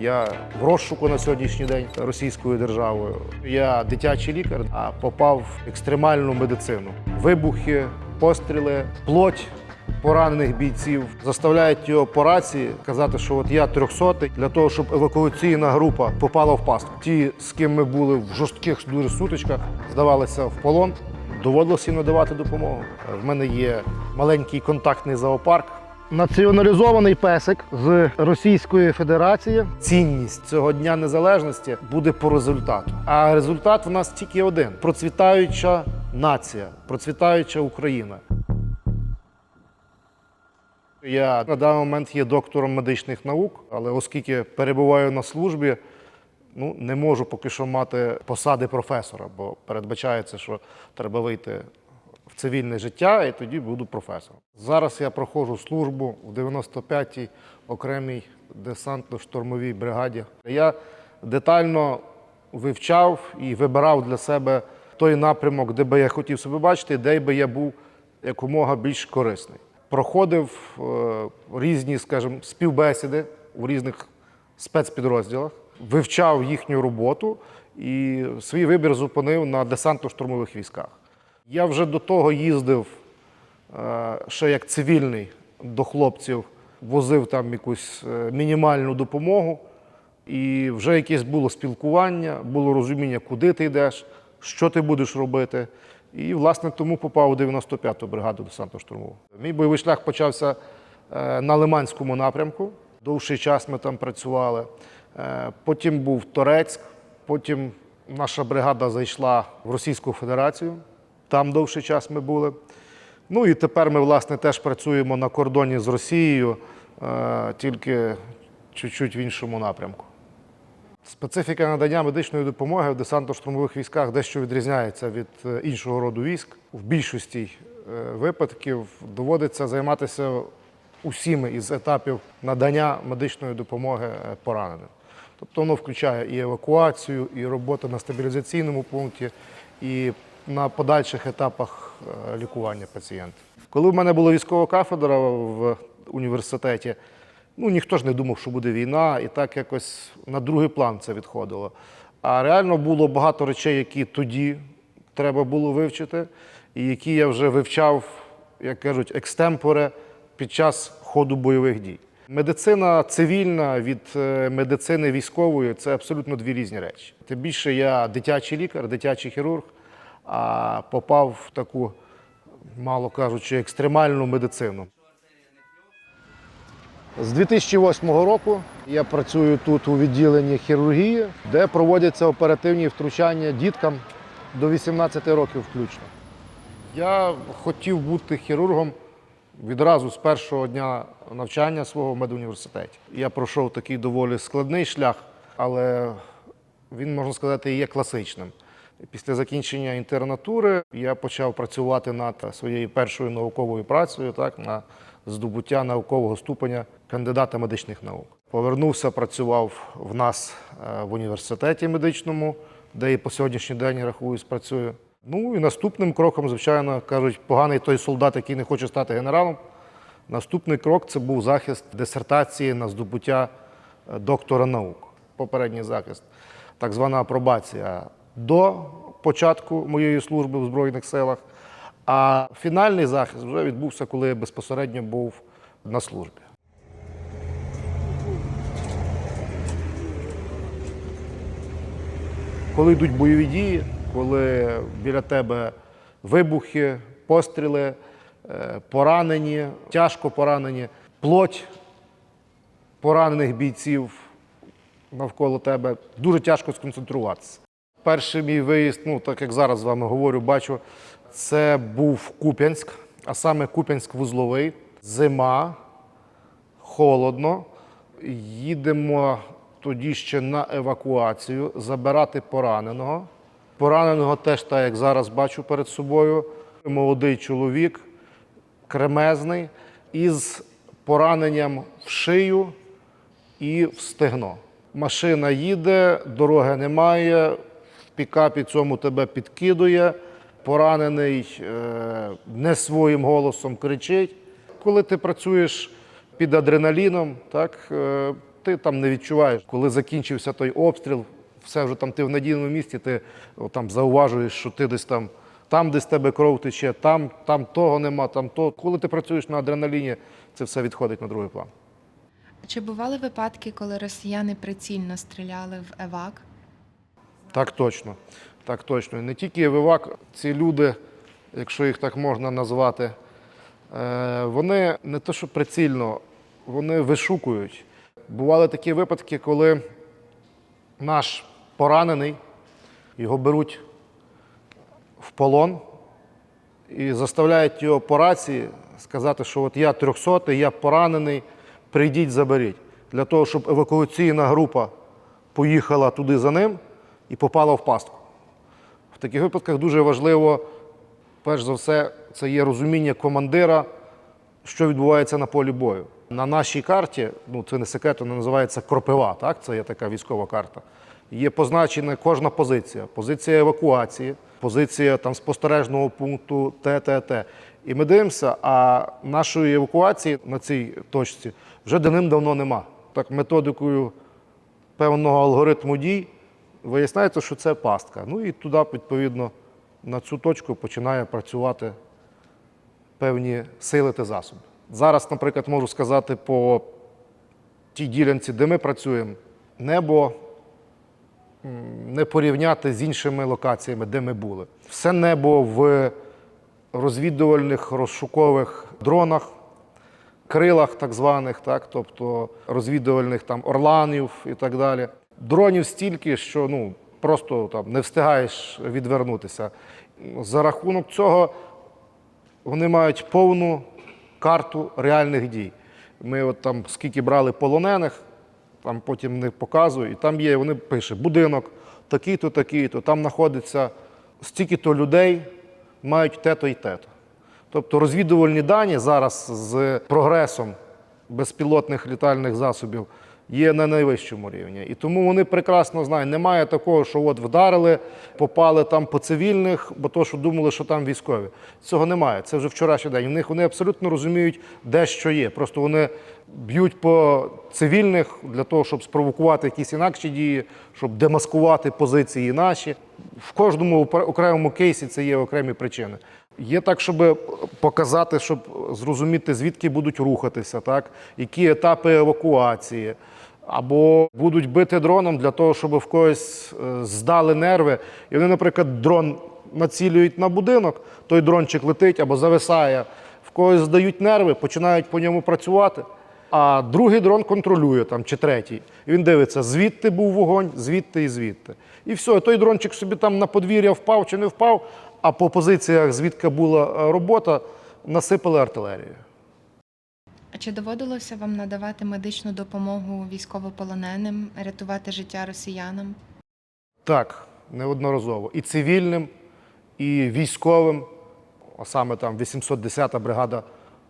Я в розшуку на сьогоднішній день російською державою. Я дитячий лікар, а попав в екстремальну медицину. Вибухи, постріли, плоть. Поранених бійців заставляють його по рації казати, що от я трьохсотий, для того, щоб евакуаційна група попала в пастку. Ті, з ким ми були в жорстких дуже сутичках, здавалися в полон. Доводилося їм надавати допомогу. В мене є маленький контактний зоопарк. Націоналізований песик з Російської Федерації. Цінність цього дня незалежності буде по результату. А результат в нас тільки один: процвітаюча нація, процвітаюча Україна. Я на даний момент є доктором медичних наук, але оскільки перебуваю на службі, ну не можу поки що мати посади професора, бо передбачається, що треба вийти в цивільне життя, і тоді буду професором. Зараз я проходжу службу в 95-й окремій десантно-штурмовій бригаді. Я детально вивчав і вибирав для себе той напрямок, де би я хотів себе бачити, де би я був якомога більш корисний. Проходив е, різні, скажімо, співбесіди у різних спецпідрозділах, вивчав їхню роботу і свій вибір зупинив на десантно-штурмових військах. Я вже до того їздив е, ще як цивільний до хлопців, возив там якусь е, мінімальну допомогу, і вже якесь було спілкування, було розуміння, куди ти йдеш, що ти будеш робити. І, власне, тому попав у 95-ту бригаду десантно штурмову. Мій бойовий шлях почався е, на Лиманському напрямку. Довший час ми там працювали. Потім був Торецьк, потім наша бригада зайшла в Російську Федерацію. Там довший час ми були. Ну і тепер ми, власне, теж працюємо на кордоні з Росією, е, тільки чуть-чуть в іншому напрямку. Специфіка надання медичної допомоги в десантно-штурмових військах дещо відрізняється від е, іншого роду військ. В більшості е, випадків доводиться займатися усіми із етапів надання медичної допомоги пораненим. Тобто воно включає і евакуацію, і роботу на стабілізаційному пункті, і на подальших етапах е, лікування пацієнтів. Коли в мене була військова кафедра в університеті, ну ніхто ж не думав, що буде війна, і так якось на другий план це відходило. А реально було багато речей, які тоді треба було вивчити, і які я вже вивчав, як кажуть, екстемпоре під час ходу бойових дій. Медицина цивільна від е, медицини військової це абсолютно дві різні речі. Тим більше я дитячий лікар, дитячий хірург, а попав в таку, мало кажучи, екстремальну медицину. З 2008 року я працюю тут у відділенні хірургії, де проводяться оперативні втручання діткам до 18 років включно. Я хотів бути хірургом відразу з першого дня навчання свого в медуніверситеті. Я пройшов такий доволі складний шлях, але він, можна сказати, є класичним. Після закінчення інтернатури я почав працювати над своєю першою науковою працею, так, на здобуття наукового ступеня кандидата медичних наук. Повернувся, працював в нас е, в університеті медичному, де і по сьогоднішній день рахуюсь, працюю. Ну і наступним кроком, звичайно, кажуть, поганий той солдат, який не хоче стати генералом. Наступний крок це був захист дисертації на здобуття е, доктора наук. Попередній захист, так звана апробація до початку моєї служби в Збройних силах. А фінальний захист вже відбувся, коли я безпосередньо був на службі. Коли йдуть бойові дії, коли біля тебе вибухи, постріли, е, поранені, тяжко поранені, плоть поранених бійців навколо тебе, дуже тяжко сконцентруватися. Перший мій виїзд, ну так як зараз з вами говорю, бачу, це був Куп'янськ, а саме Куп'янськ-Вузловий. Зима, холодно. Їдемо тоді ще на евакуацію, забирати пораненого. Пораненого теж, так як зараз бачу перед собою, молодий чоловік, кремезний, із пораненням в шию і в стегно. Машина їде, дороги немає, пікапі цьому тебе підкидує, поранений е, не своїм голосом кричить. Коли ти працюєш під адреналіном, так, е, ти там не відчуваєш, коли закінчився той обстріл, все вже там ти в надійному місці, ти там зауважуєш, що ти десь там, там десь тебе кров тече, там, там того нема, там то. Коли ти працюєш на адреналіні, це все відходить на другий план. Чи бували випадки, коли росіяни прицільно стріляли в евак? Так точно. Так точно. Не тільки вивак, ці люди, якщо їх так можна назвати, е, вони не те, що прицільно, вони вишукують. Бували такі випадки, коли наш поранений, його беруть в полон і заставляють його по рації сказати, що от я 300, я поранений, прийдіть, заберіть. Для того, щоб евакуаційна група поїхала туди за ним і попала в пастку. В таких випадках дуже важливо, перш за все, це є розуміння командира, що відбувається на полі бою. На нашій карті, ну це не секрет, вона називається кропива, так? це є така військова карта. Є позначена кожна позиція. Позиція евакуації, позиція там, спостережного пункту ТТТ. І ми дивимося, а нашої евакуації на цій точці вже давним-давно нема. Так, методикою певного алгоритму дій виясняється, що це пастка. Ну і туди, відповідно, на цю точку починає працювати певні сили та засоби. Зараз, наприклад, можу сказати по тій ділянці, де ми працюємо, небо не порівняти з іншими локаціями, де ми були. Все небо в розвідувальних розшукових дронах, крилах так званих, так, тобто розвідувальних там орланів і так далі. Дронів стільки, що ну, просто там, не встигаєш відвернутися. За рахунок цього вони мають повну карту реальних дій. Ми от там скільки брали полонених, там потім не показую, і там є, вони пишуть, будинок, такий-то, такий-то, там знаходиться стільки-то людей, мають те-то і те-то. Тобто розвідувальні дані зараз з прогресом безпілотних літальних засобів є на найвищому рівні. І тому вони прекрасно знають, немає такого, що от вдарили, попали там по цивільних, бо то, що думали, що там військові. Цього немає. Це вже вчорашній день. У них вони абсолютно розуміють, де що є. Просто вони б'ють по цивільних для того, щоб спровокувати якісь інакші дії, щоб демаскувати позиції наші. В кожному окремому кейсі це є окремі причини. Є так, щоб показати, щоб зрозуміти, звідки будуть рухатися, так? які етапи евакуації. Або будуть бити дроном для того, щоб в когось е, здали нерви. І вони, наприклад, дрон націлюють на будинок, той дрончик летить або зависає, в когось здають нерви, починають по ньому працювати. А другий дрон контролює там чи третій. І він дивиться, звідти був вогонь, звідти і звідти. І все, той дрончик собі там на подвір'я впав чи не впав, а по позиціях, звідки була е, робота, насипали артилерію. Чи доводилося вам надавати медичну допомогу військовополоненим, рятувати життя росіянам? Так, неодноразово. І цивільним, і військовим, а саме там 810-та бригада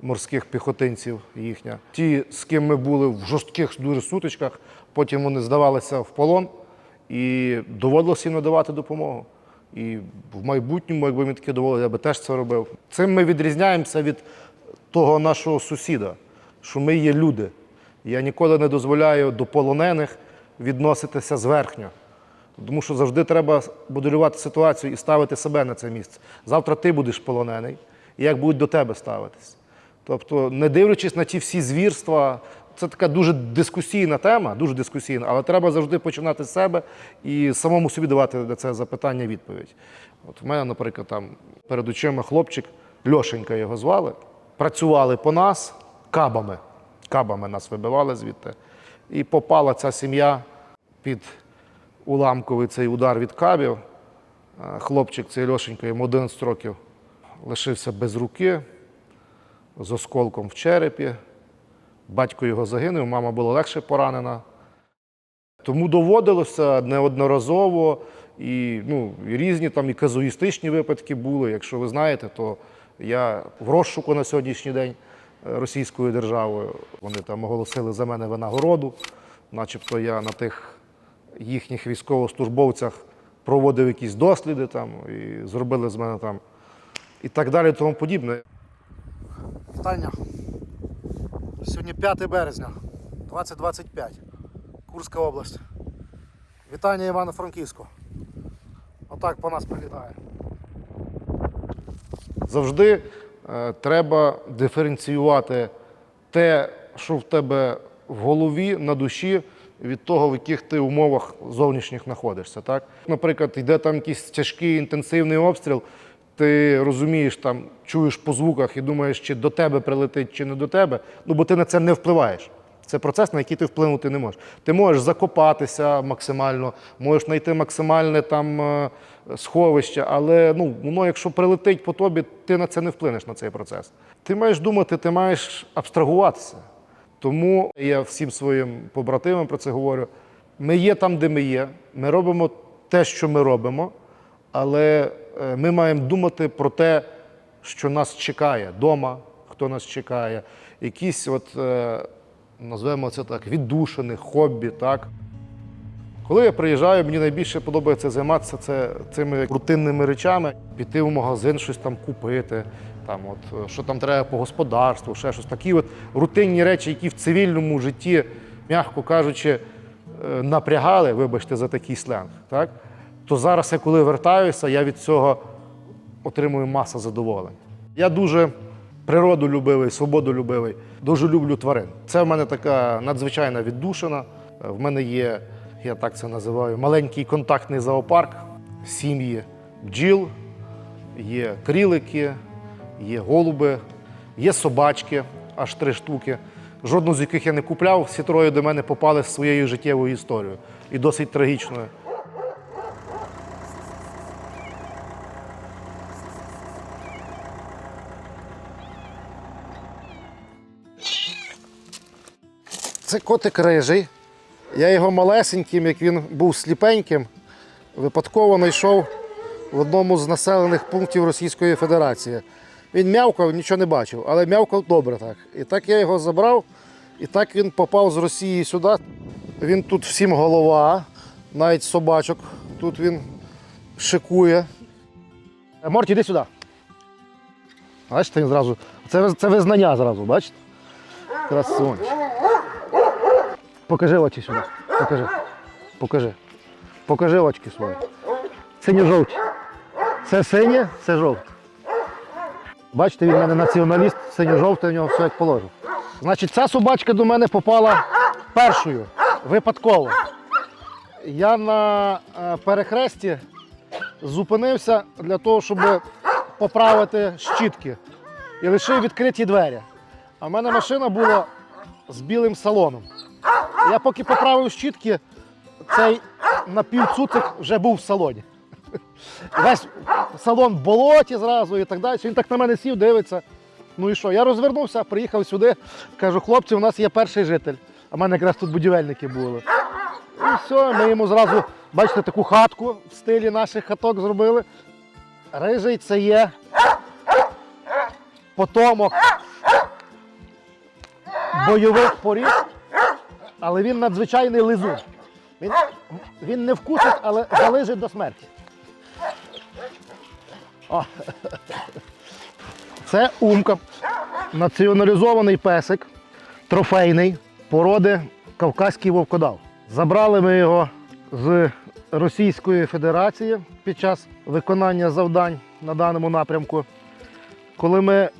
морських піхотинців їхня. Ті, з ким ми були в жорстких дуже сутичках, потім вони здавалися в полон і доводилося їм надавати допомогу. І в майбутньому, якби мені таке доводилося, я би теж це робив. Цим ми відрізняємося від того нашого сусіда, що ми є люди. Я ніколи не дозволяю до полонених відноситися зверхньо. Тому що завжди треба моделювати ситуацію і ставити себе на це місце. Завтра ти будеш полонений, і як будуть до тебе ставитись. Тобто, не дивлячись на ті всі звірства, це така дуже дискусійна тема, дуже дискусійна, але треба завжди починати з себе і самому собі давати на це запитання відповідь. От в мене, наприклад, там перед очима хлопчик, Льошенька його звали, працювали по нас кабами. Кабами нас вибивали звідти. І попала ця сім'я під уламковий цей удар від кабів. Е, Хлопчик, цей Льошенька, йому 11 років, лишився без руки, з осколком в черепі. Батько його загинув, мама була легше поранена. Тому доводилося неодноразово і, ну, і різні там і казуїстичні випадки були. Якщо ви знаєте, то я в розшуку на сьогоднішній день російською державою. Вони там оголосили за мене винагороду, начебто я на тих їхніх військовослужбовцях проводив якісь досліди там і зробили з мене там і так далі, тому подібне. Вітання. Сьогодні 5 березня, 2025. Курська область. Вітання Івано-Франківську. Отак по нас прилітає. Завжди треба диференціювати те, що в тебе в голові, на душі, від того, в яких ти умовах зовнішніх знаходишся. Так? Наприклад, йде там якийсь тяжкий інтенсивний обстріл, ти розумієш, там, чуєш по звуках і думаєш, чи до тебе прилетить, чи не до тебе, ну бо ти на це не впливаєш. Це процес, на який ти вплинути не можеш. Ти можеш закопатися максимально, можеш знайти максимальне там е, сховище, але ну, воно, якщо прилетить по тобі, ти на це не вплинеш на цей процес. Ти маєш думати, ти маєш абстрагуватися. Тому я всім своїм побратимам про це говорю. Ми є там, де ми є, ми робимо те, що ми робимо, але е, ми маємо думати про те, що нас чекає вдома, хто нас чекає, якісь, от, е, назвемо це так, віддушини, хобі. Так? Коли я приїжджаю, мені найбільше подобається займатися це, цими рутинними речами, піти в магазин, щось там купити, там, от, е, що там треба по господарству, ще щось. Такі от рутинні речі, які в цивільному житті, м'яко кажучи, е, напрягали, вибачте, за такий сленг. Так? То зараз, я коли вертаюся, я від цього отримую масу задоволень. Я дуже природолюбивий, свободолюбивий, дуже люблю тварин. Це в мене така надзвичайна віддушина. Е, В мене є, я так це називаю, маленький контактний зоопарк, сім'ї бджіл, є крілики, є голуби, є собачки, аж три штуки. Жодну з яких я не купляв, всі троє до мене попали з своєю життєвою історією і досить трагічною. Це котик рижий. Я його малесеньким, як він був сліпеньким, випадково знайшов в одному з населених пунктів Російської Федерації. Він м'явкав, нічого не бачив, але м'явкав добре так. І так я його забрав, і так він попав з Росії сюди. Він тут всім голова, навіть собачок. Тут він шикує. Е, Морті, йди сюди. Бачите, він зразу. Це, це визнання зразу, бачите? Красунчик. Покажи очі сюди. Покажи. Покажи. Покажи очки свої. Синьо-жовті. Це синє, це жовте. Бачите, він в мене націоналіст, синьо-жовте, у нього все як положено. Значить, ця собачка до мене попала першою, випадково. Я на е, перехресті зупинився для того, щоб поправити щітки і лишив відкриті двері. А в мене машина була з білим салоном. Я поки поправив щітки, цей напівцуцик вже був в салоні. Весь салон в болоті зразу і так далі. Він так на мене сів, дивиться. Ну і що? Я розвернувся, приїхав сюди, кажу, хлопці, у нас є перший житель. А в мене якраз тут будівельники були. І все, ми йому зразу, бачите, таку хатку в стилі наших хаток зробили. Рижий це є потомок бойових порід, але він надзвичайний лизун. Він, він не вкусить, але залежить до смерті. О. Це умка. Націоналізований песик, трофейний, породи Кавказький вовкодав. Забрали ми його з Російської Федерації під час виконання завдань на даному напрямку. Коли ми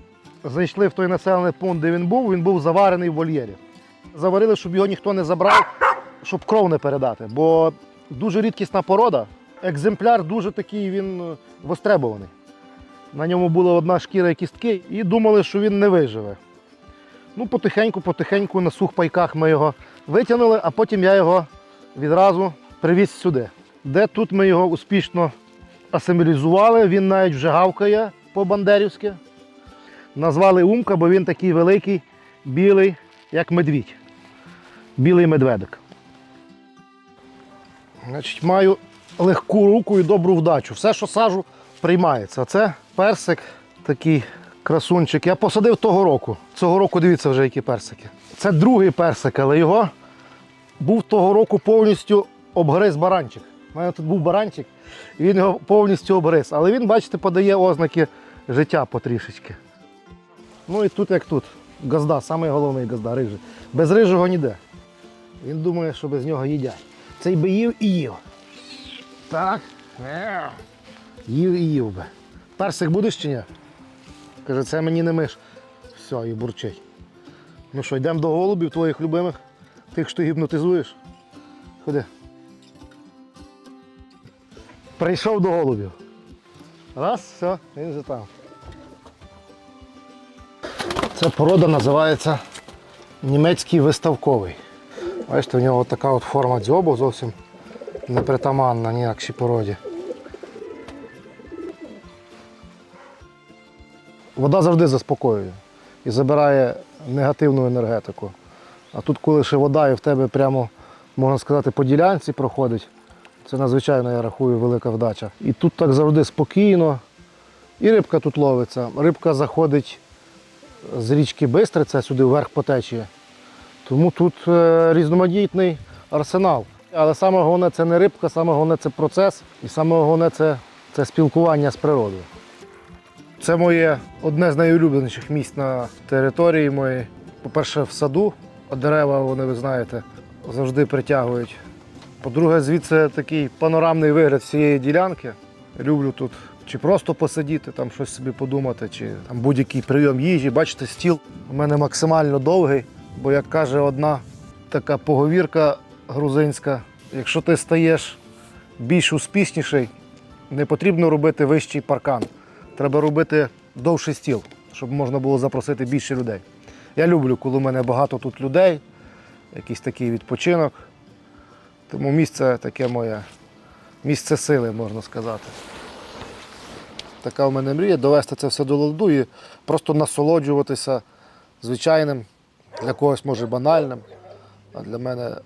зайшли в той населений пункт, де він був, він був заварений в вольєрі. Заварили, щоб його ніхто не забрав, щоб кров не передати. Бо дуже рідкісна порода. Екземпляр дуже такий, він е, востребований. На ньому була одна шкіра і кістки, і думали, що він не виживе. Ну, потихеньку, потихеньку на сухпайках ми його витягнули, а потім я його відразу привіз сюди. Де тут ми його успішно асимілізували, він навіть вже гавкає по-бандерівськи. Назвали Умка, бо він такий великий, білий, як медвідь. Білий медведик. Значить, маю легку руку і добру вдачу. Все, що сажу, приймається. Це персик такий красунчик. Я посадив того року. Цього року дивіться вже, які персики. Це другий персик, але його був того року повністю обгриз баранчик. У мене тут був баранчик, і він його повністю обгриз. Але він, бачите, подає ознаки життя потрішечки. Ну і тут як тут. Газда, самий головний газда, рижий. Без рижого ніде. Він думає, що без нього їдять. Цей би їв і їв. Так. Їв і їв би. Персик будеш чи ні? Каже, це мені не миш. Все, і бурчить. Ну що, йдемо до голубів твоїх любимих, тих, що ти гіпнотизуєш. Ходи. Прийшов до голубів. Раз, все, він вже там. Ця порода називається німецький виставковий. Бачите, у нього така от форма дзьобу зовсім непритаманна ніякшій породі. Вода завжди заспокоює і забирає негативну енергетику. А тут, коли ще вода і в тебе прямо, можна сказати, по ділянці проходить, це надзвичайно, я рахую, велика вдача. І тут так завжди спокійно. І рибка тут ловиться. Рибка заходить з річки Бистриця сюди вверх по течії. Тому тут е, різноманітний арсенал. Але саме головне це не рибка, саме головне це процес і саме головне це, це спілкування з природою. Це моє одне з найулюбленіших місць на території моєї. По-перше, в саду, а дерева, вони, ви знаєте, завжди притягують. По-друге, звідси такий панорамний вигляд всієї ділянки. Люблю тут чи просто посидіти, там щось собі подумати, чи там будь-який прийом їжі. Бачите, стіл у мене максимально довгий, бо, як каже одна така поговірка грузинська, якщо ти стаєш більш успішніший, не потрібно робити вищий паркан. Треба робити довший стіл, щоб можна було запросити більше людей. Я люблю, коли у мене багато тут людей, якийсь такий відпочинок. Тому місце таке моє, місце сили, можна сказати. Така в мене мрія довести це все до ладу і просто насолоджуватися звичайним, для когось може банальним, а для мене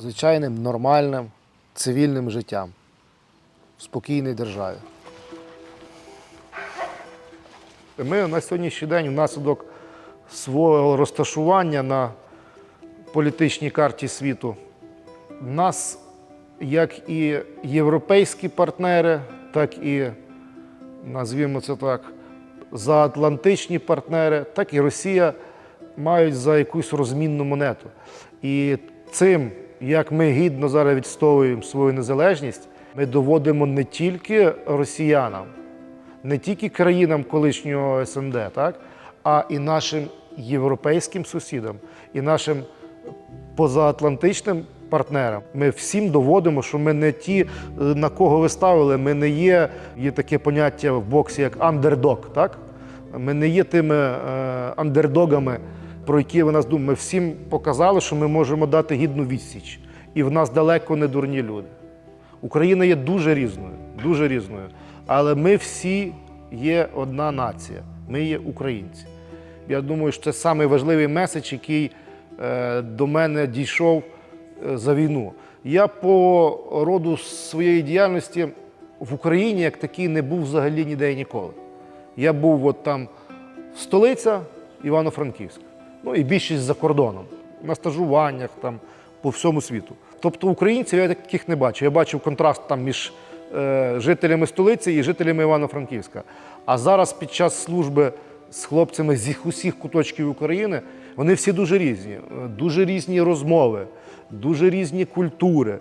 звичайним, нормальним, цивільним життям в спокійній державі. Ми на сьогоднішній день внаслідок свого розташування на політичній карті світу нас як і європейські партнери, так і, назвімо це так, заатлантичні партнери, так і Росія мають за якусь розмінну монету. І цим, як ми гідно зараз відстоюємо свою незалежність, ми доводимо не тільки росіянам, не тільки країнам колишнього СНД, так, а і нашим європейським сусідам, і нашим позаатлантичним партнерам. Ми всім доводимо, що ми не ті, е, на кого ви ставили, ми не є, є таке поняття в боксі як андердог. Так? Ми не є тими е, андердогами, про які ви нас думаєте. Ми всім показали, що ми можемо дати гідну відсіч. І в нас далеко не дурні люди. Україна є дуже різною, дуже різною. Але ми всі є одна нація. Ми є українці. Я думаю, що це найважливий меседж, який е, до мене дійшов за війну. Я по роду своєї діяльності в Україні як такий не був взагалі ніде і ніколи. Я був от там столиця Івано-Франківська. Ну і більшість за кордоном, на стажуваннях там по всьому світу. Тобто українців я таких не бачу. Я бачив контраст там між е, жителями столиці і жителями Івано-Франківська. А зараз під час служби з хлопцями з усіх куточків України вони всі дуже різні, Е, дуже різні розмови, дуже різні культури.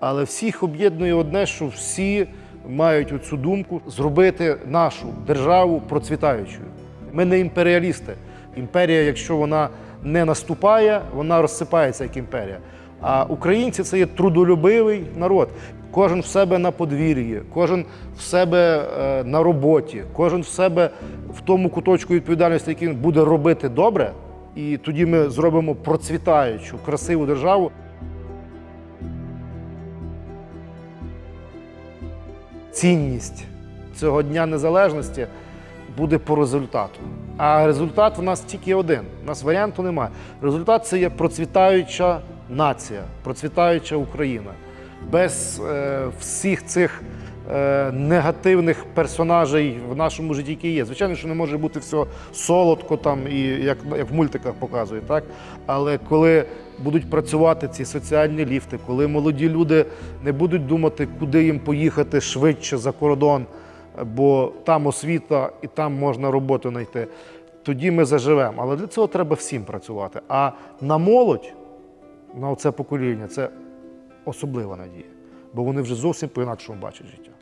Але всіх об'єднує одне, що всі мають оцю думку зробити нашу державу процвітаючою. Ми не імперіалісти. Імперія, якщо вона не наступає, вона розсипається як імперія. А українці це є трудолюбивий народ. Кожен в себе на подвір'ї, кожен в себе е, на роботі, кожен в себе в тому куточку відповідальності, який він буде робити добре. І тоді ми зробимо процвітаючу, красиву державу. Цінність цього Дня Незалежності буде по результату. А результат у нас тільки один. У нас варіанту немає. Результат це є процвітаюча нація, процвітаюча Україна. Без е, всіх цих негативних персонажей в нашому житті, які є. Звичайно, що не може бути все солодко там і як, як в мультиках показують, так? Але коли будуть працювати ці соціальні ліфти, коли молоді люди не будуть думати, куди їм поїхати швидше за кордон, бо там освіта і там можна роботу знайти, тоді ми заживемо. Але для цього треба всім працювати. А на молодь на це покоління це особлива надія, бо вони вже зовсім по-інакшому бачать життя.